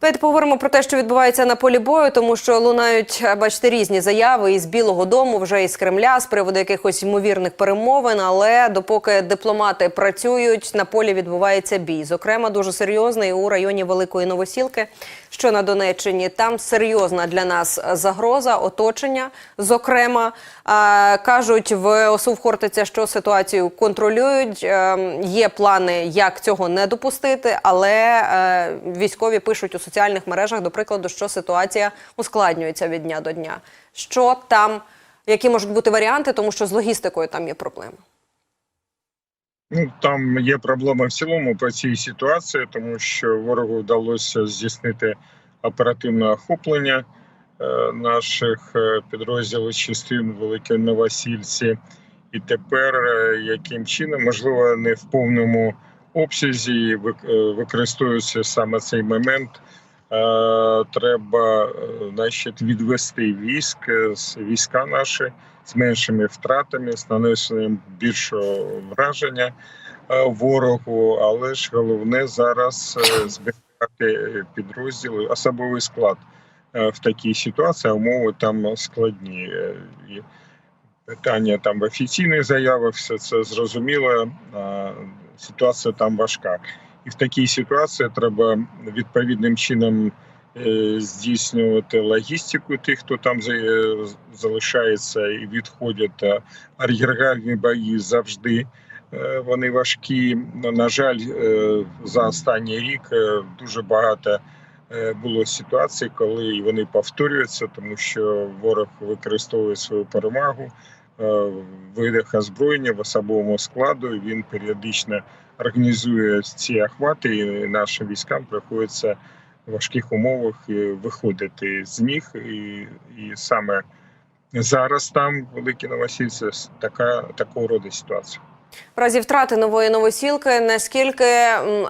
Давайте поговоримо про те, що відбувається на полі бою, тому що лунають, е, бачите, різні заяви із Білого Дому, вже із Кремля з приводу якихось ймовірних перемовин. Але допоки дипломати працюють, на полі відбувається бій. Зокрема, дуже серйозний у районі Великої Новосілки, що на Донеччині. Там серйозна для нас загроза, оточення. Зокрема, е, кажуть в ОСУ в Хортиця, що ситуацію контролюють. Е, Є плани, як цього не допустити, але е, військові пишуть у соціальних мережах, до прикладу, що ситуація ускладнюється від дня до дня. Що там, які можуть бути варіанти, тому що з логістикою там є проблеми. Ну там є проблема в цілому по цій ситуації, тому що ворогу вдалося здійснити оперативне охоплення е, наших е, підрозділів частин Великій Новосільці. І тепер е, яким чином, можливо, не в повному обсязі е, використовується саме цей момент. Е, Треба е, значить, відвести військ е, з війська наші з меншими втратами, з нанесенням більшого враження ворогу, але ж головне зараз зберігати підрозділи, особовий склад в такій ситуації, умови там складні. Питання там в офіційних заявах, все це зрозуміло. Ситуація там важка. І в такій ситуації треба відповідним чином е, здійснювати логістику тих, хто там е, залишається і відходять. А Ар'єргальні бої завжди е, вони важкі. На жаль, за останній рік дуже багато було ситуацій, коли вони повторюються, тому що ворог використовує свою перемагу видах озброєння в особовому складу. Він періодично організує ці охвати, і нашим військам приходиться в важких умовах е, виходити з них. І, і саме зараз там, в Великій Новосільці, така такого роду ситуація. В разі втрати нової новосілки, наскільки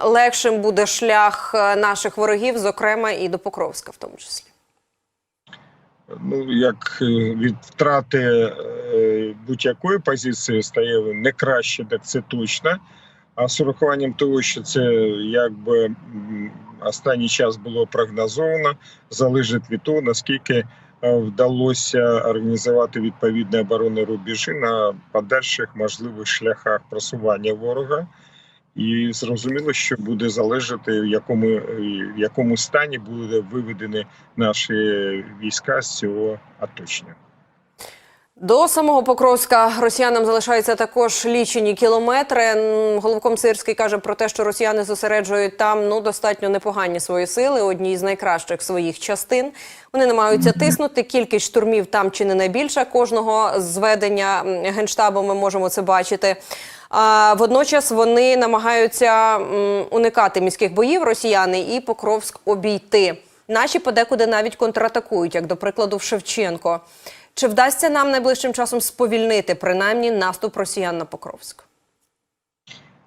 легшим буде шлях е, наших ворогів, зокрема і до Покровська, в тому числі. Ну, як е, від втрати е, будь-якої позиції стає не краще, так це точно. А з урахуванням того, що це якби останній час було прогнозовано, залежить від того, наскільки е, вдалося організувати відповідні оборонні рубежі на подальших можливих шляхах просування ворога. І зрозуміло, що буде залежати, в якому, в якому стані буде виведені наші війська з цього оточення. До самого Покровська росіянам залишається також лічені кілометри. Головком Сирський каже про те, що росіяни зосереджують там ну достатньо непогані свої сили, одні з найкращих своїх частин. Вони намагаються тиснути. Кількість штурмів там чи не найбільша кожного зведення генштабу. Ми можемо це бачити. А водночас вони намагаються уникати міських боїв росіяни і Покровськ обійти. Наші подекуди навіть контратакують, як до прикладу в Шевченко. Чи вдасться нам найближчим часом сповільнити принаймні наступ росіян на Покровськ?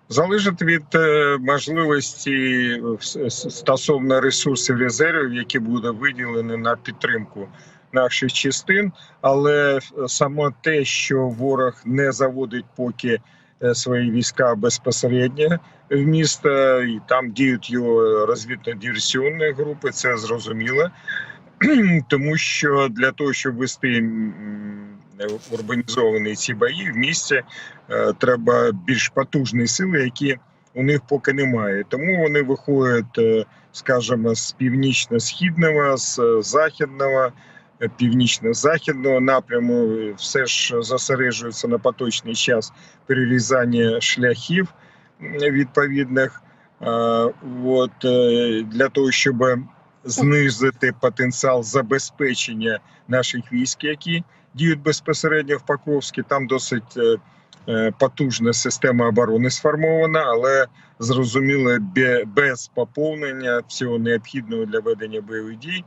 Залежить від е, можливості е, стосовно ресурсів резервів, які будуть виділені на підтримку наших частин, але е, само те, що ворог не заводить поки свої війська безпосередньо в місто, і там діють його розвідно-диверсіонні групи, це зрозуміло. Тому що для того, щоб вести м, урбанізовані ці бої в місті, е, треба більш потужні сили, які у них поки немає. Тому вони виходять, е, скажімо, з північно-східного, з е, західного, е, північно-західного напряму. Все ж зосереджується на поточний час перерізання шляхів відповідних. От е, для того, щоб знизити потенціал забезпечення наших військ, які діють безпосередньо в Покровській. Там досить е, е, потужна система оборони сформована, але зрозуміло, бе- без поповнення всього необхідного для ведення бойових дій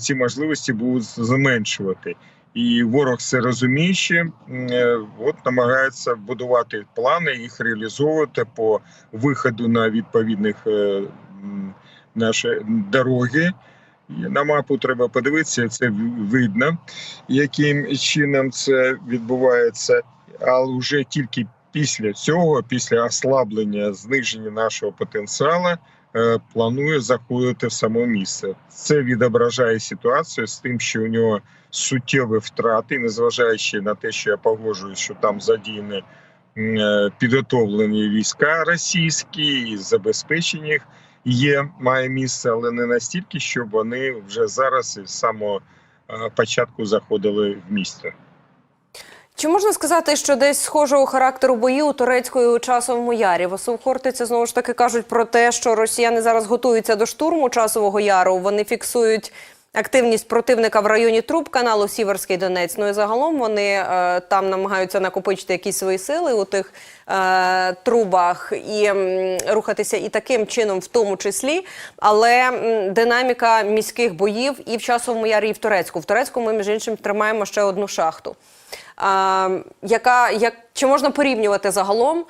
ці можливості будуть зменшувати. І ворог це розуміючи, е, от намагається будувати плани, їх реалізовувати по виходу на відповідних е, наші дороги. На мапу треба подивитися, це видно, яким чином це відбувається. Але вже тільки після цього, після ослаблення, зниження нашого потенціалу, е, планує заходити в само місце. Це відображає ситуацію з тим, що у нього суттєві втрати, незважаючи на те, що я погоджуюсь, що там задіяні е, підготовлені війська російські і забезпечення їх є, має місце, але не настільки, щоб вони вже зараз із самого е, початку заходили в місце. Чи можна сказати, що десь схожого характеру бої у турецької часовому ярі? В Хортиці знову ж таки кажуть про те, що росіяни зараз готуються до штурму часового яру. Вони фіксують активність противника в районі труб каналу Сіверський Донець. Ну і загалом вони е, там намагаються накопичити якісь свої сили у тих е, трубах і м, рухатися і таким чином, в тому числі. Але м, динаміка міських боїв і в часовому ярі, і в Турецьку. В Турецьку ми між іншим тримаємо ще одну шахту. Яка як чи можна порівнювати загалом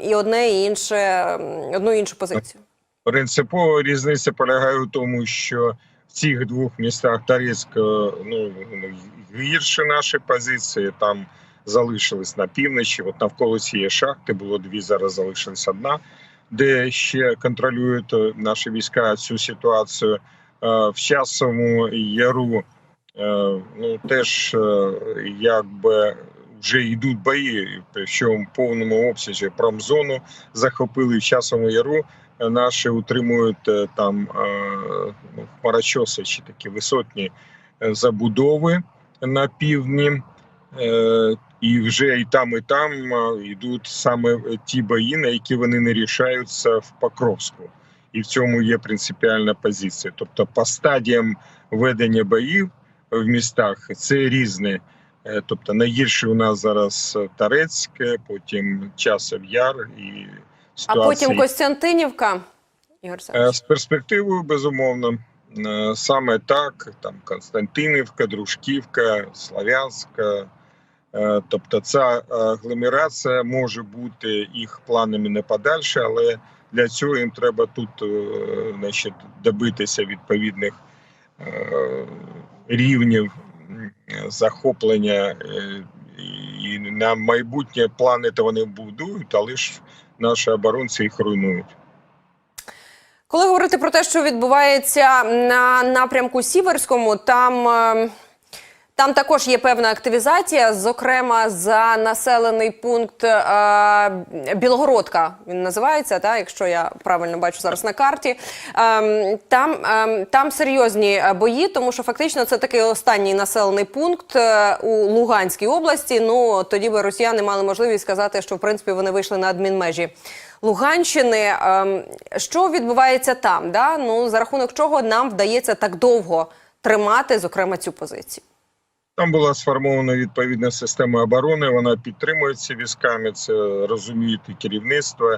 і одне і інше одну і іншу позицію? Принципова різниця полягає у тому, що в цих двох містах Торецьк, е, ну гірше наші позиції там залишились на півночі. От навколо цієї шахти було дві, зараз залишилась одна, де ще контролюють е, наші війська цю ситуацію. Е, В часовому яру ну теж е, якби вже йдуть бої, що в повному обсязі промзону захопили в часовому яру. Е, Наші утримують е, там е, ну, хмарочоси чи такі висотні е, забудови на півдні. Е, І вже і там, і там е, йдуть саме ті бої, на які вони не рішаються в Покровську. І в цьому є принципіальна позиція. Тобто, по стадіям ведення боїв в містах це різне. Е, Тобто, найгірше у нас зараз Тарецьке, потім Часов Яр і А потім Костянтинівка. Ігор Е, З перспективою, безумовно, Е, саме так: там Константинівка, Дружківка, Славянська. Е, Тобто, ця е, агломерація може бути їх планами не подальше, але для цього їм треба тут е, значить, добитися відповідних е, рівнів захоплення. е, І на майбутнє плани то вони будують, але ж наші оборонці їх руйнують. Коли говорити про те, що відбувається на напрямку Сіверському, там, е, там також є певна активізація, зокрема за населений пункт е, Білогородка. Він називається, та, якщо я правильно бачу зараз на карті. Ем, там, ем, там серйозні е, бої, тому що фактично це такий останній населений пункт е, у Луганській області. Ну тоді би росіяни мали можливість сказати, що в принципі вони вийшли на адмінмежі. Луганщини, ем, що відбувається там? Да? Ну за рахунок чого нам вдається так довго тримати, зокрема, цю позицію? Там була сформована відповідна система оборони. Вона підтримується військами. Це розуміють і керівництво,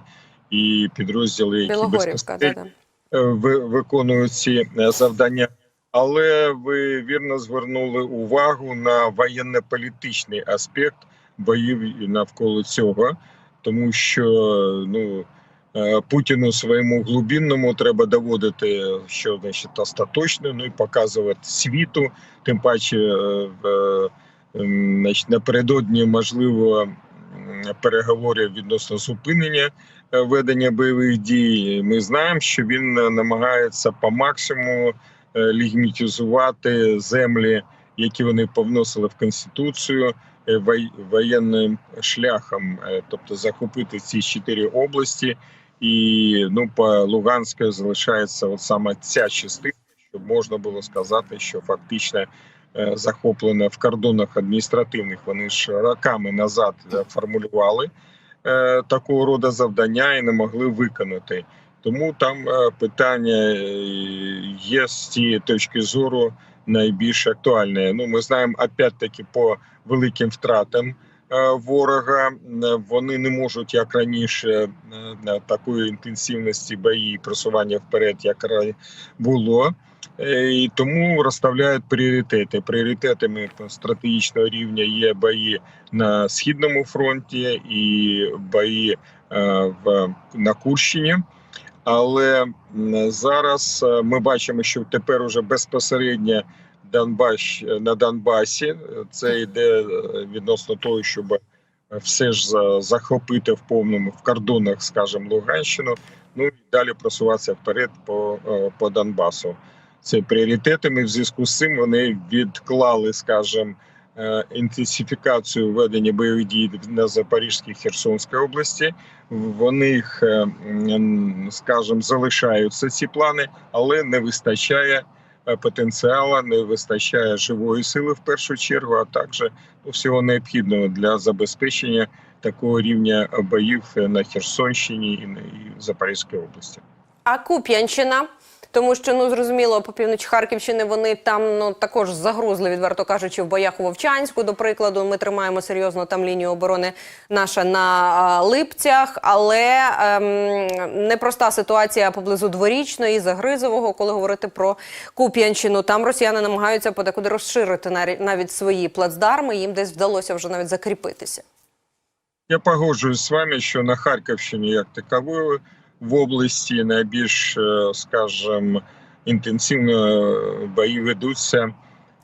і підрозділи, які безпосередньо е, ви- виконують ці е, завдання. Але ви вірно звернули увагу на воєнно-політичний аспект боїв навколо цього, тому що ну Путіну своєму глибинному треба доводити, що значить остаточно, ну і показувати світу, тим паче е, е, значить, напередодні можливо переговорів відносно зупинення е, ведення бойових дій. Ми знаємо, що він е, намагається по максимуму е, легімітизувати землі, які вони повносили в конституцію е, воєнним шляхом, е, тобто захопити ці чотири області. І ну по Луганську залишається от саме ця частина, щоб можна було сказати, що фактично е, захоплена в кордонах адміністративних. Вони ж роками назад е, формулювали е, такого роду завдання і не могли виконати. Тому там питання є з цієї точки зору найбільш актуальне. Ну ми знаємо опять-таки по великим втратам ворога. е, Вони не можуть як раніше е, такої інтенсивності бої просування вперед, як було. Е, І тому розставляють пріоритети. Пріоритетами стратегічного рівня є бої на східному фронті і бої е, в на Курщині. Але зараз е, ми бачимо, що тепер уже безпосередньо Донбас на Донбасі це йде е, відносно того, щоб все ж за- захопити в повному в кордонах, скажімо, Луганщину. Ну і далі просуватися вперед по, е, по Донбасу. Це пріоритетами. В зв'язку з цим вони відклали, скажімо, е, інтенсифікацію ведення бойових дій на Запорізькій Херсонській області. В них, е, скажімо, залишаються ці плани, але не вистачає е, потенціалу, не вистачає живої сили в першу чергу, а також ну, всього необхідного для забезпечення такого рівня боїв на Херсонщині і на Запорізькій області. А Куп'янщина? Тому що ну зрозуміло, по півночі Харківщини вони там ну також загрузли, відверто кажучи, в боях у Вовчанську. До прикладу, ми тримаємо серйозно там лінію оборони наша на липцях, але ем, непроста ситуація поблизу дворічної Загризового, коли говорити про Куп'янщину. Там росіяни намагаються подекуди розширити навіть свої плацдарми. Їм десь вдалося вже навіть закріпитися. Я погоджуюсь з вами, що на Харківщині як такової в області найбільш, е, скажімо, інтенсивно бої ведуться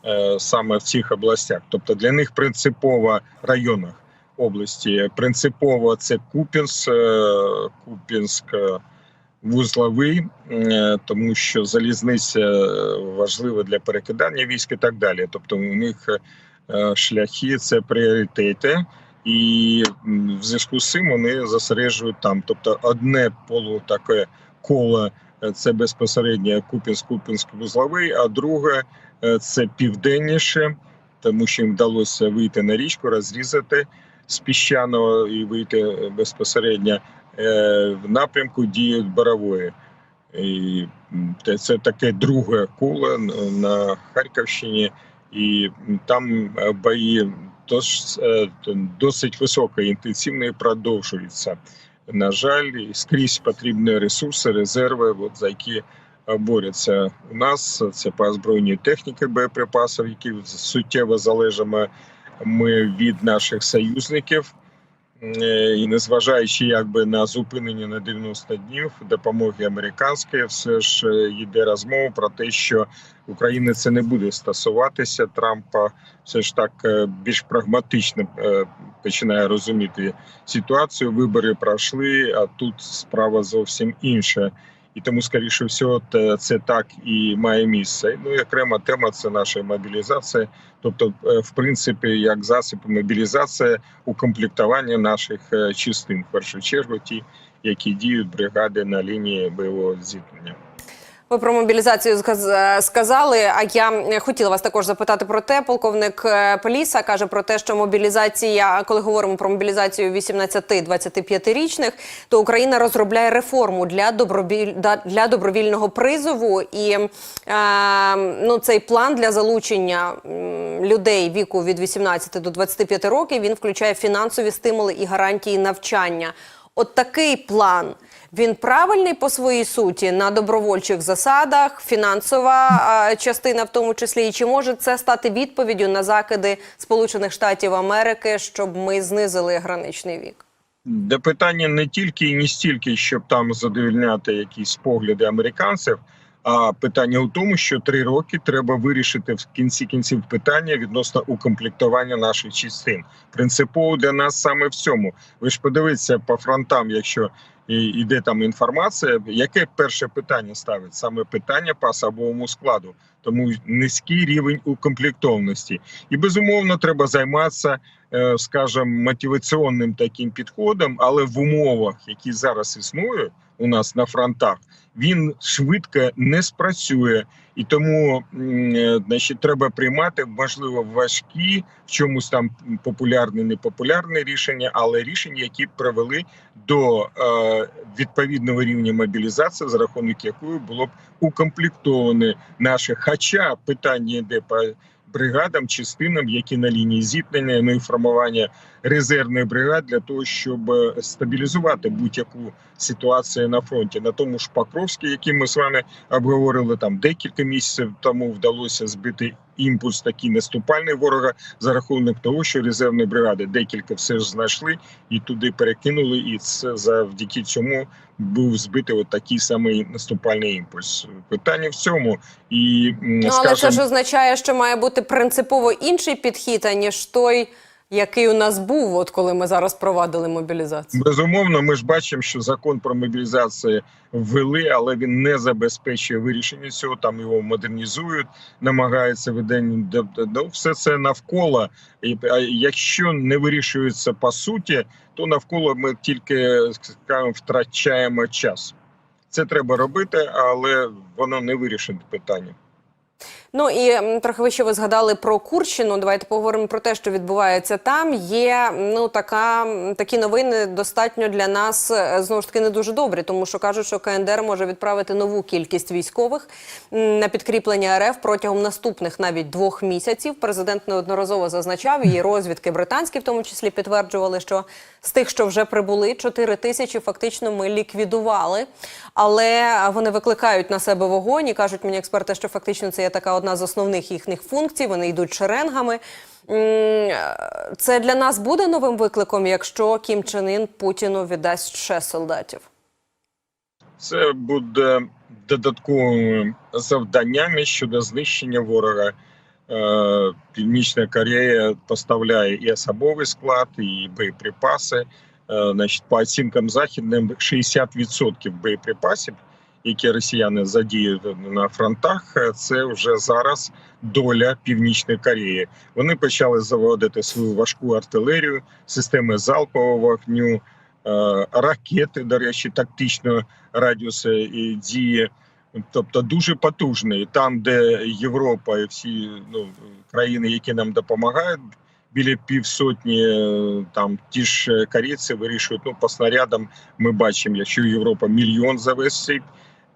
е, саме в цих областях. Тобто для них принципово районах області принципово це Куп'янськ, е, Куп'янськ е, вузловий, е, тому що залізниця важлива для перекидання військ і так далі. Тобто у них е, шляхи це пріоритети. І в зв'язку з цим вони зосереджують там. Тобто, одне полу таке коло е, це безпосередньо Купінськ, Купінськ вузловий, а друге е, це південніше, тому що їм вдалося вийти на річку, розрізати з піщаного і вийти безпосередньо е, в напрямку дії Борової. І це таке друге коло на Харківщині, і там бої дос- е, досить висока інтенсивна і продовжується. На жаль, і скрізь потрібні ресурси, резерви, от, за які борються у нас. Це по озброєнні техніки боєприпасів, які суттєво залежимо ми від наших союзників. Е, І незважаючи якби на зупинення на 90 днів допомоги американської, все ж е, йде розмова про те, що України це не буде стосуватися Трампа. Все ж так е, більш прагматично починає розуміти ситуацію. Вибори пройшли, а тут справа зовсім інша. І тому, скоріше всього, це так і має місце. Ну і окрема тема це наша мобілізація. Тобто, е, в принципі, як засіб мобілізація укомплектування наших е, частин, в першу чергу, ті, які діють бригади на лінії бойового зіткнення. Ви про мобілізацію е, сказали. А я хотіла вас також запитати про те. Полковник е, Поліса каже про те, що мобілізація, коли говоримо про мобілізацію 18-25-річних, то Україна розробляє реформу для добровіль для добровільного призову. І е, ну цей план для залучення людей віку від 18 до 25 років він включає фінансові стимули і гарантії навчання. От такий план. Він правильний по своїй суті на добровольчих засадах, фінансова а, частина в тому числі. І чи може це стати відповіддю на закиди Сполучених Штатів Америки, щоб ми знизили граничний вік? Де питання не тільки і не стільки, щоб там задовільняти якісь погляди американців, а питання у тому, що три роки треба вирішити в кінці кінців питання відносно укомплектування наших частин. Принципово для нас саме в цьому. Ви ж подивіться по фронтам, якщо іде там інформація, яке перше питання ставить? Саме питання по особовому складу, тому низький рівень укомплектованості, і безумовно треба займатися е, скажімо, мотиваційним таким підходом, але в умовах, які зараз існують у нас на фронтах, він швидко не спрацює, і тому е, значить, треба приймати можливо важкі в чомусь там популярне, непопулярне рішення, але рішення, які привели до е, відповідного рівня мобілізації, за рахунок якої було б укомплектоване наше, Хоча питання йде по бригадам, частинам, які на лінії зіткнення, ну і формування резервних бригад для того, щоб е, стабілізувати будь-яку ситуацію на фронті. На тому ж Покровській, який ми з вами обговорили, там декілька місяців тому вдалося збити імпульс такий наступальний ворога за рахунок того, що резервні бригади декілька все ж знайшли і туди перекинули, і це завдяки цьому був збитий от такий самий наступальний імпульс. Питання в цьому і Ну, але це ж означає, що має бути принципово інший підхід, аніж той, який у нас був, от коли ми зараз провадили мобілізацію? Безумовно, ми ж бачимо, що закон про мобілізацію ввели, але він не забезпечує вирішення цього. Там його модернізують, намагаються видання. Ну, все це навколо. А якщо не вирішується по суті, то навколо ми тільки скажімо, втрачаємо час. Це треба робити, але воно не вирішить питання. Ну і трохи вище ви згадали про Курщину. Давайте поговоримо про те, що відбувається там. Є ну така такі новини достатньо для нас е, знову ж таки не дуже добрі, тому що кажуть, що КНДР може відправити нову кількість військових на підкріплення РФ протягом наступних навіть двох місяців. Президент неодноразово зазначав і розвідки британські, в тому числі підтверджували, що з тих, що вже прибули, 4 тисячі фактично ми ліквідували, але вони викликають на себе вогонь і кажуть мені експерти, що фактично це є така одна з основних їхніх функцій. Вони йдуть шеренгами. Це для нас буде новим викликом, якщо Кім Чен Ін Путіну віддасть ще солдатів. Це буде додатковими завданнями щодо знищення ворога. Е, Північна Корея поставляє і особовий склад, і боєприпаси. Е, Значить, по оцінкам західним 60% боєприпасів, які росіяни задіють на фронтах, е, це вже зараз доля Північної Кореї. Вони почали заводити свою важку артилерію, системи залпового вогню, е, ракети, до речі, тактичного радіусу дії. Тобто дуже потужний. Там, де Європа і всі ну, країни, які нам допомагають, біля півсотні е, там ті ж корейці вирішують. Ну по снарядам ми бачимо, якщо Європа мільйон за весь цей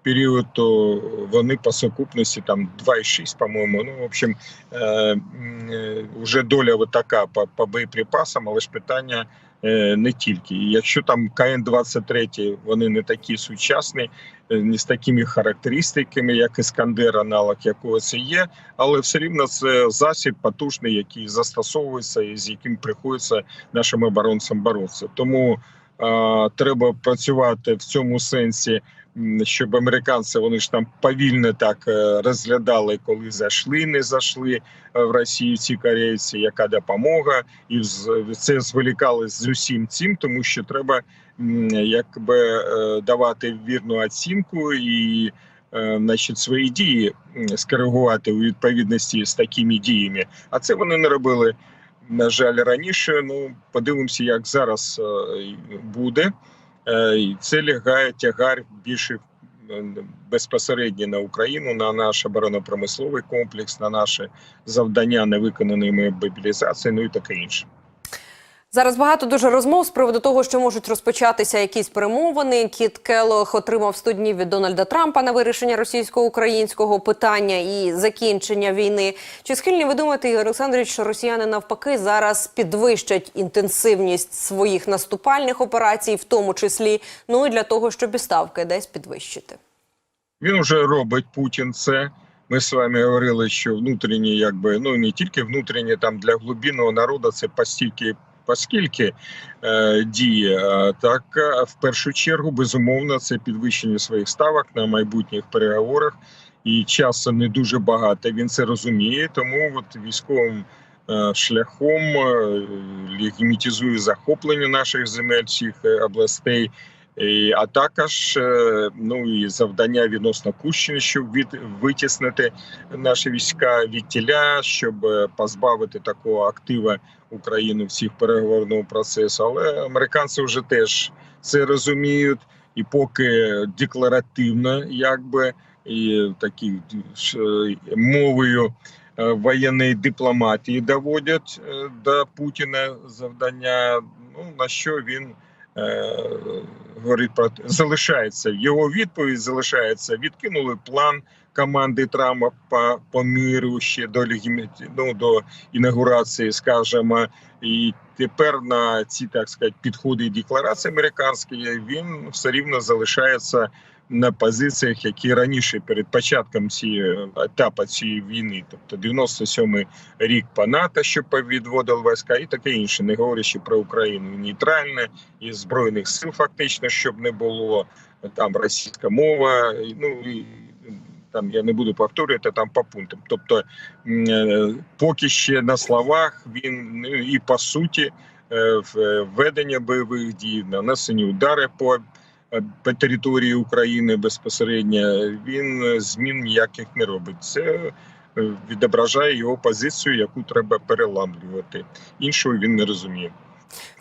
період, то вони по сукупності там 2,6, по-моєму. Ну в общем, е, е, вже доля от така по, по боєприпасам, але ж питання. е, Не тільки якщо там КН-23 вони не такі сучасні, е, не з такими характеристиками, як Іскандер, аналог якого це є, але все рівно це засіб потужний, який застосовується і з яким приходиться нашим оборонцям боротися. Тому треба працювати в цьому сенсі, щоб американці вони ж там повільно так е, розглядали, коли зайшли, не зайшли е, в Росію ці корейці, яка допомога, і це зволікали з усім цим, тому що треба якби е, давати вірну оцінку і е, значить, свої дії скоригувати у відповідності з такими діями. А це вони не робили. На жаль, раніше. Ну подивимося, як зараз е, буде. Е, і Це лягає тягар більше е, безпосередньо на Україну, на наш оборонно-промисловий комплекс, на наше завдання невиконаними мобілізації, ну і таке інше. Зараз багато дуже розмов з приводу того, що можуть розпочатися якісь перемовини. Кіт Келох отримав 100 днів від Дональда Трампа на вирішення російсько-українського питання і закінчення війни. Чи схильні ви думаєте, Ігор Олександрович, що росіяни навпаки зараз підвищать інтенсивність своїх наступальних операцій, в тому числі ну і для того, щоб і ставки десь підвищити? Він вже робить Путін це. Ми з вами говорили, що внутрішні, якби ну не тільки внутрішні, там для глибинного народу це постільки, поскільки е, діє. Так е, в першу чергу, безумовно, це підвищення своїх ставок на майбутніх переговорах. І часу не дуже багато. Він це розуміє, тому от військовим е, шляхом е, легімітизує захоплення наших земель всіх е, областей. А також е, ну і завдання відносно Кущини, щоб від витіснити наші війська від тіля, щоб е, позбавити такого актива Україну всіх переговорного процесу. Але американці вже теж це розуміють, і поки декларативно, якби і такі мовою е, воєнної дипломатії доводять е, до Путіна завдання. Ну на що він е, говорить про залишається його відповідь. Залишається відкинули план команди Трампа по, по ще до ну, до інаугурації, скажімо, і тепер на ці так сказати підходи і декларації американські він все рівно залишається на позиціях, які раніше перед початком цієї етапу цієї війни, тобто 97-й рік по НАТО, що відводив війська, і таке інше, не говорячи про Україну нейтральне і збройних сил, фактично, щоб не було там російська мова. Ну і Там я не буду повторювати там по пунктам. Тобто, е, поки ще на словах він і по суті е, введення бойових дій, нанесені удари по, е, по території України безпосередньо. Він е, змін ніяких не робить. Це е, відображає його позицію, яку треба переламлювати. Іншого він не розуміє.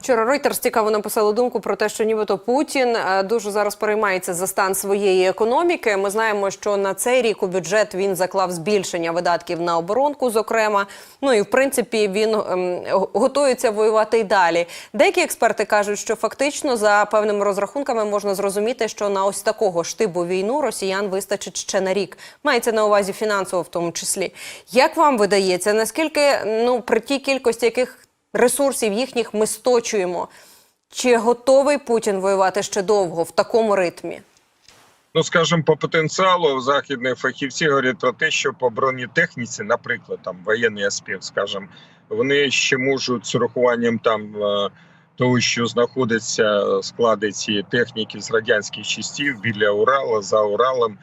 Вчора Reuters цікаво написало думку про те, що нібито Путін е, дуже зараз переймається за стан своєї економіки. Ми знаємо, що на цей рік у бюджет він заклав збільшення видатків на оборонку, зокрема. Ну і в принципі він ем, готується воювати й далі. Деякі експерти кажуть, що фактично за певними розрахунками можна зрозуміти, що на ось такого штибу війну росіян вистачить ще на рік. Мається на увазі фінансово, в тому числі. Як вам видається, наскільки ну при тій кількості яких ресурсів їхніх ми сточуємо. Чи готовий Путін воювати ще довго в такому ритмі? Ну, скажімо, по потенціалу західні фахівці говорять про те, що по бронетехніці, наприклад, там воєнний аспект, скажімо, вони ще можуть з урахуванням там е, того, що знаходяться склади цієї техніки з радянських частів біля Урала, за Уралом,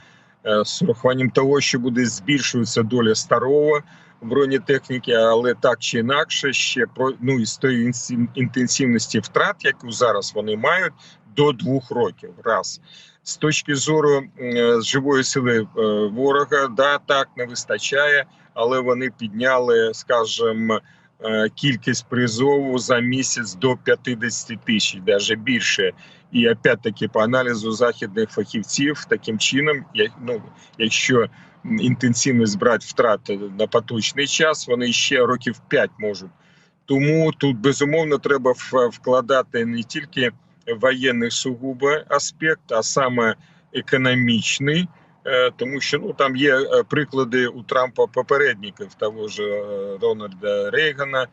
е, з урахуванням того, що буде збільшуватися доля старого бронетехніки, але так чи інакше, ще про ну із тої інтенсивності втрат, яку зараз вони мають, до двох років. Раз з точки зору е, живої сили е, ворога, да так не вистачає, але вони підняли, скажімо, е, кількість призову за місяць до 50 тисяч, навіть більше. І опять-таки по аналізу західних фахівців, таким чином, я- ну, якщо інтенсивність брати втрати на поточний час, вони ще років 5 можуть. Тому тут безумовно треба вкладати не тільки воєнний сугубо аспект, а саме економічний. е, Тому що ну там є е, приклади у Трампа попередників того ж е, Рональда Рейгана,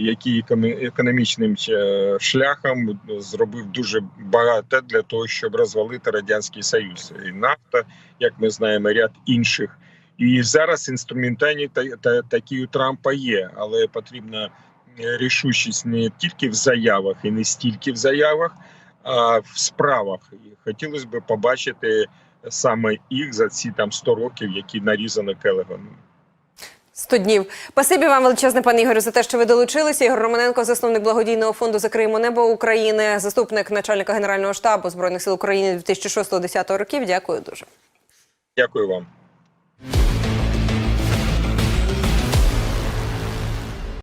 який економічним е, шляхом зробив дуже багато для того, щоб розвалити радянський союз і нафта, як ми знаємо, ряд інших. І зараз інструментарій та, та такі у Трампа є, але потрібна е, рішучість не тільки в заявах і не стільки в заявах, а в справах. І хотілося б побачити саме їх за ці там 100 років, які нарізані Келеганом. 100 днів. Спасибі вам величезне, пане Ігорю, за те, що ви долучилися. Ігор Романенко, засновник благодійного фонду Закриємо небо України, заступник начальника Генерального штабу Збройних сил України 2006-2010 років. Дякую дуже. Дякую вам.